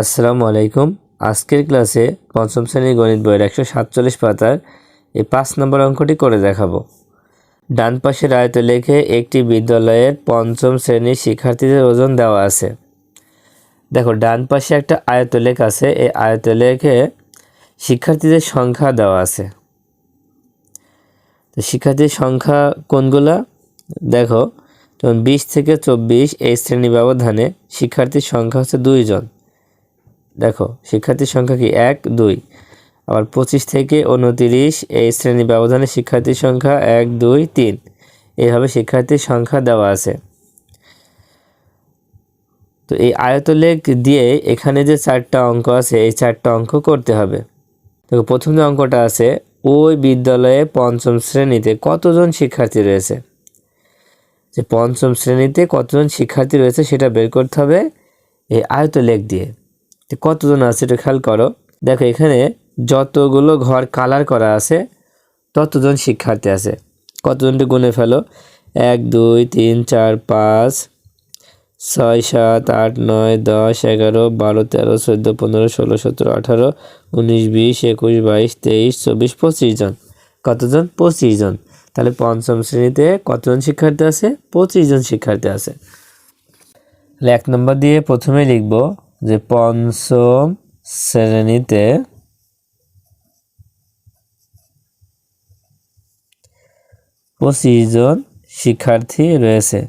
আসসালামু আলাইকুম। আজকের ক্লাসে পঞ্চম শ্রেণির গণিত বইয়ের একশো সাতচল্লিশ পাতার এই পাঁচ নম্বর অঙ্কটি করে দেখাবো। ডান পাশের আয়তে লেখে একটি বিদ্যালয়ের পঞ্চম শ্রেণির শিক্ষার্থীদের ওজন দেওয়া আছে। দেখো, ডান পাশে একটা আয়তলেখ আছে, এই আয়তলেখে শিক্ষার্থীদের সংখ্যা দেওয়া আছে। তো শিক্ষার্থীর সংখ্যা কোনগুলা? দেখো, যেমন বিশ থেকে চব্বিশ এই শ্রেণি ব্যবধানে শিক্ষার্থীর সংখ্যা হচ্ছে দুইজন দেখো, শিক্ষার্থীর সংখ্যা কি? এক, দুই। আবার পঁচিশ থেকে উনতিরিশ, এই শ্রেণি ব্যবধানে শিক্ষার্থীর সংখ্যা এক, দুই, তিন। এইভাবে শিক্ষার্থীর সংখ্যা দেওয়া আছে। তো এই আয়তলেখ দিয়ে এখানে যে চারটা অঙ্ক আছে, এই চারটা অঙ্ক করতে হবে। দেখো, প্রথম যে অঙ্কটা আছে, ওই বিদ্যালয়ে পঞ্চম শ্রেণীতে কতজন শিক্ষার্থী রয়েছে? যে পঞ্চম শ্রেণীতে কতজন শিক্ষার্থী রয়েছে, সেটা বের করতে হবে এই আয়তলেখ দিয়ে। তো কতজন আছে একটু খেয়াল করো। দেখো এখানে যতগুলো ঘর কালার করা আছে, ততজন শিক্ষার্থী আছে। কতজনটি গুনে ফেলো। এক, দুই, তিন, চার, পাঁচ, ছয়, সাত, আট, নয়, দশ, এগারো, বারো, তেরো, চোদ্দ, পনেরো, ষোলো, সতেরো, আঠারো, উনিশ, বিশ, একুশ, বাইশ, তেইশ, চব্বিশ, পঁচিশ জন। কতজন? পঁচিশ জন। তাহলে পঞ্চম শ্রেণীতে কতজন শিক্ষার্থী আছে? পঁচিশ জন শিক্ষার্থী আছে। এক নম্বর দিয়ে প্রথমে লিখব যে পঞ্চম শ্রেণীতে পঁচিশ জন শিক্ষার্থী রয়েছে।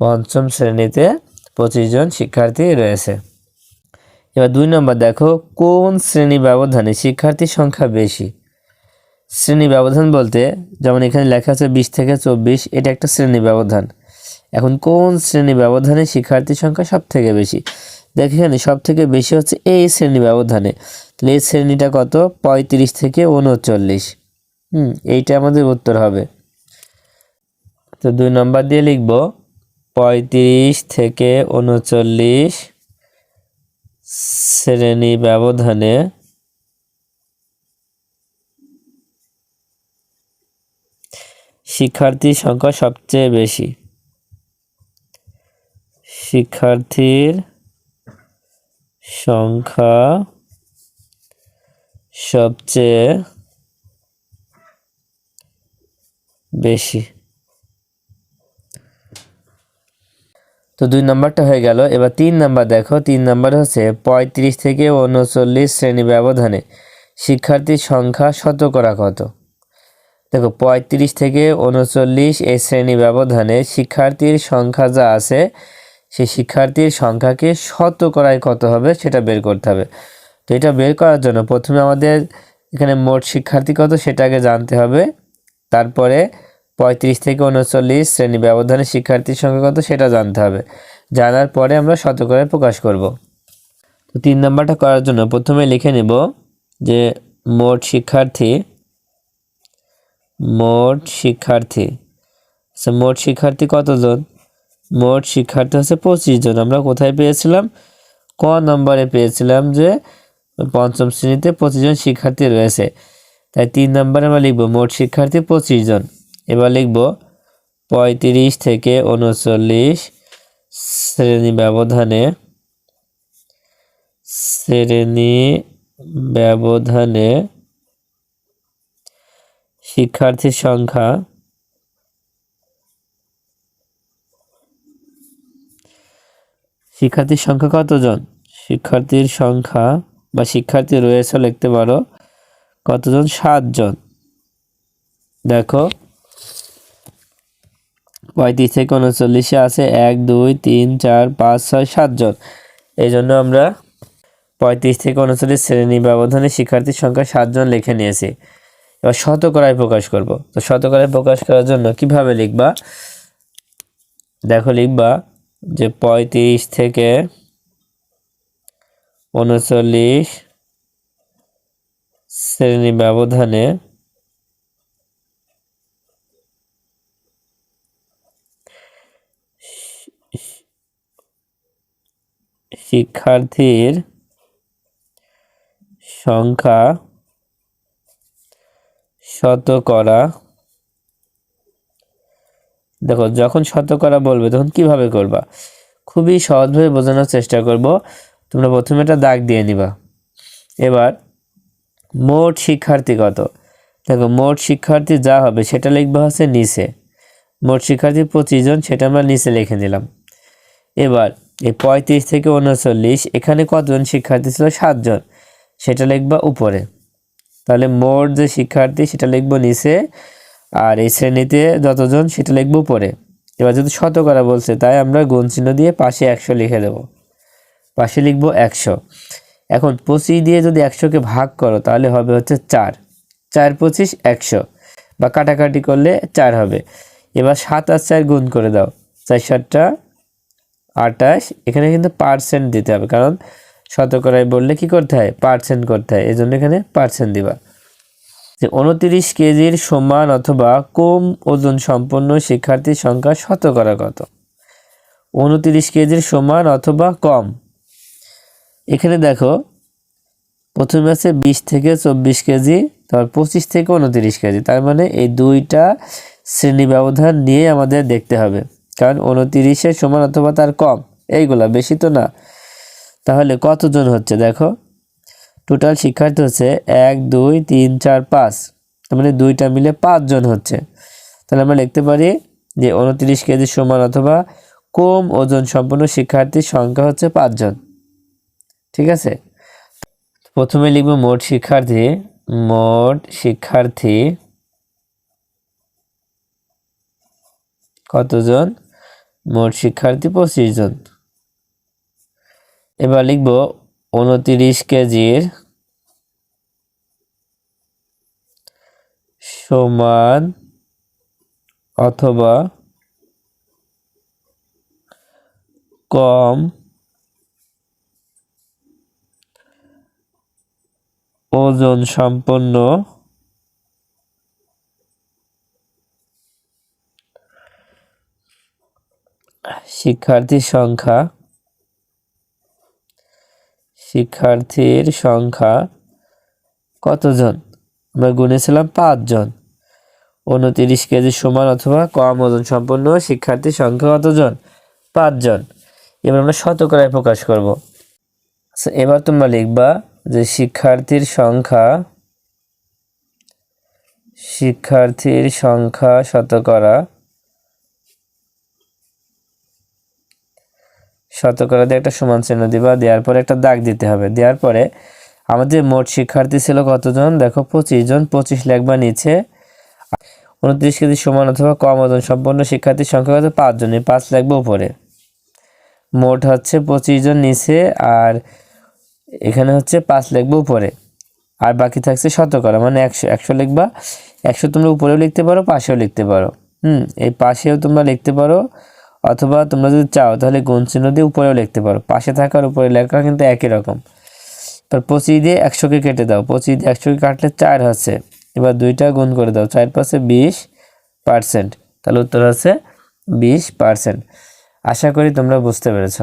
পঞ্চম শ্রেণীতে পঁচিশ জন শিক্ষার্থী রয়েছে। এবার দুই নম্বর দেখো, কোন শ্রেণি ব্যবধানে শিক্ষার্থীর সংখ্যা বেশি? শ্রেণি ব্যবধান বলতে, যেমন এখানে লেখা আছে বিশ থেকে চব্বিশ, এটা একটা শ্রেণি ব্যবধান। এখন কোন শ্রেণি ব্যবধানে শিক্ষার্থীর সংখ্যা সব থেকে বেশি? দেখ এখানে সব থেকে বেশি হচ্ছে এই শ্রেণি ব্যবধানে। তাহলে এই শ্রেণীটা কত? পঁয়ত্রিশ থেকে উনচল্লিশ। হুম, এইটা আমাদের উত্তর হবে। তো দুই নম্বর দিয়ে লিখব, পঁয়ত্রিশ থেকে উনচল্লিশ শ্রেণি ব্যবধানে শিক্ষার্থীর সংখ্যা সবচেয়ে বেশি। শিক্ষার্থীর সংখ্যা সবচেয়ে বেশি। তো দুই নম্বরটা হয়ে গেল। এবার তিন নাম্বার দেখো, তিন নাম্বার হচ্ছে পঁয়ত্রিশ থেকে উনচল্লিশ শ্রেণি ব্যবধানে শিক্ষার্থীর সংখ্যা শতকরা কত? দেখো, পঁয়ত্রিশ থেকে উনচল্লিশ এই শ্রেণি ব্যবধানে শিক্ষার্থীর সংখ্যা যা আছে, সেই শিক্ষার্থীর সংখ্যাকে শতকরায় কত হবে সেটা বের করতে হবে। তো এটা বের করার জন্য প্রথমে আমাদের এখানে মোট শিক্ষার্থী কত সেটা আগে জানতে হবে। তারপরে পঁয়ত্রিশ থেকে উনচল্লিশ শ্রেণি ব্যবধানে শিক্ষার্থীর সংখ্যা কত সেটা জানতে হবে। জানার পরে আমরা শতকরায় প্রকাশ করব। তো তিন নাম্বারটা করার জন্য প্রথমে লিখে নেব যে মোট শিক্ষার্থী মোট শিক্ষার্থী। আচ্ছা মোট শিক্ষার্থী কতজন? মোট শিক্ষার্থী হচ্ছে পঁচিশ জন। আমরা কোথায় পেয়েছিলাম? ক নম্বরে পেয়েছিলাম যে পঞ্চম শ্রেণীতে পঁচিশ জন শিক্ষার্থী রয়েছে। তাই তিন নম্বরে আমরা লিখব মোট শিক্ষার্থী পঁচিশ জন। এবার লিখব পঁয়ত্রিশ থেকে উনচল্লিশ শ্রেণি ব্যবধানে শ্রেণি ব্যবধানে শিক্ষার্থীর সংখ্যা শিক্ষার্থীর সংখ্যা কতজন? শিক্ষার্থীর সংখ্যা বা শিক্ষার্থী রয়েছে লিখতে পারো, কতজন? সাতজন। দেখো পঁয়ত্রিশ থেকে উনচল্লিশে আছে এক, দুই, তিন, চার, পাঁচ, ছয় সাতজন এই জন্য আমরা পঁয়ত্রিশ থেকে উনচল্লিশ শ্রেণি ব্যবধানে শিক্ষার্থীর সংখ্যা সাতজন লিখে নিয়েছি। এবার শতকরায় প্রকাশ করব। তো শতকরায় প্রকাশ করার জন্য কীভাবে লিখবা? দেখো লিখবা যে পঁয়ত্রিশ থেকে উনচল্লিশ শ্রেণি ব্যবধানে শিক্ষার্থীর সংখ্যা শতকরা দেখো, যখন শতকরা বলবে, তখন কীভাবে করবা? খুবই সহজভাবে বোঝানোর চেষ্টা করব। তোমরা প্রথমে একটা দাগ দিয়ে নিবা। এবার মোট শিক্ষার্থী কত? দেখো, মোট শিক্ষার্থী যা হবে, সেটা লিখবা হচ্ছে নিচে। মোট শিক্ষার্থী পঁচিশ জন, সেটা আমরা নিচে লিখে নিলাম। এবার এই পঁয়ত্রিশ থেকে উনচল্লিশ, এখানে কতজন শিক্ষার্থী ছিল? সাতজন। সেটা লিখবা উপরে। তাহলে মোট যে শিক্ষার্থী, সেটা লিখব নিচে, আর এই শ্রেণীতে যতজন, সেটা লিখব উপরে। এবার যদি শতকরা বলছে, তাই আমরা গুণ চিহ্ন দিয়ে পাশে একশো লিখে দেব। পাশে লিখব একশো। এখন পঁচিশ দিয়ে যদি একশোকে ভাগ করো, তাহলে হবে হচ্ছে চার। চার পঁচিশ, একশো। বা কাটাকাটি করলে চার হবে। এবার সাত আর চার গুণ করে দাও। চার সাতটা আটাশ এখানে কিন্তু পার্সেন্ট দিতে হবে, কারণ শতকরায় বললে কি করতে হয়? পার্সেন্ট করতে হয় এই জন্য এখানে পার্সেন্ট দিবা। যে উনতিরিশ কেজির সমান অথবা কম ওজন সম্পন্ন শিক্ষার্থীর সংখ্যা শতকরা কত? উনতিরিশ কেজির সমান অথবা কম। এখানে দেখো, প্রথমে আছে বিশ থেকে চব্বিশ কেজি, তারপর পঁচিশ থেকে উনতিরিশ কেজি, তার মানে এই দুইটা শ্রেণি ব্যবধান নিয়ে আমাদের দেখতে হবে। কারণ উনতিরিশের সমান অথবা তার কম, এইগুলা বেশি তো না। তাহলে কতজন হচ্ছে দেখো? টোটাল শিক্ষার্থী হচ্ছে এক, দুই, তিন, চার, পাঁচ। তার মানে দুইটা মিলে পাঁচজন হচ্ছে। তাহলে আমরা লিখতে পারি যে উনত্রিশ কেজি সমান অথবা কম ওজন সম্পন্ন শিক্ষার্থীর সংখ্যা হচ্ছে পাঁচজন। ঠিক আছে? প্রথমে লিখব মোট শিক্ষার্থী। মোট শিক্ষার্থী কতজন? মোট শিক্ষার্থী পঁচিশ জন। এবার লিখব উনতিরিশ কেজির সমান অথবা কম ওজন সম্পন্ন শিক্ষার্থীর সংখ্যা শিক্ষার্থীর সংখ্যা কতজন? আমরা গুনেছিলাম পাঁচজন। উনতিরিশ কেজি সমান অথবা কম ওজন সম্পন্ন শিক্ষার্থীর সংখ্যা কতজন? পাঁচজন। এবার আমরা শতকরায় প্রকাশ করব। আচ্ছা, এবার তোমরা লিখবা যে শিক্ষার্থীর সংখ্যা শিক্ষার্থীর সংখ্যা শতকরা শতকরা দিয়ে একটা সমান চিহ্ন দিবা, দেওয়ার পরে একটা দাগ দিতে হবে। দেওয়ার পরে আমাদের মোট শিক্ষার্থী ছিল কতজন? দেখো, পঁচিশ জন। পঁচিশ লেখবা নিচে। উনত্রিশ কেজি সমান অথবা কম ওজন সম্পন্ন শিক্ষার্থীর সংখ্যা কত? পাঁচজন এই পাঁচ লাগবে উপরে। মোট হচ্ছে পঁচিশ জন নিচে আর এখানে হচ্ছে পাঁচ লিখব উপরে। আর বাকি থাকছে শতকরা মানে একশো। একশো লিখবা। একশো তোমরা উপরেও লিখতে পারো, পাশেও লিখতে পারো। হুম, এই পাশেও তোমরা লিখতে পারো। অথবা তোমরা যদি চাও, তাহলে গুণ চিহ্ন দিয়ে উপরেও লিখতে পারো। পাশে থাকার উপরে লেখা কিন্তু একই রকম। এবার পঁচিশ দিয়ে একশোকে কেটে দাও। পঁচিশ দিয়ে একশোকে কাটলে চার হচ্ছে। এবার দুইটা গুণ করে দাও। চার পাশে বিশ পার্সেন্ট। তাহলে উত্তর হচ্ছে বিশ পার্সেন্ট। আশা করি তোমরা বুঝতে পেরেছ।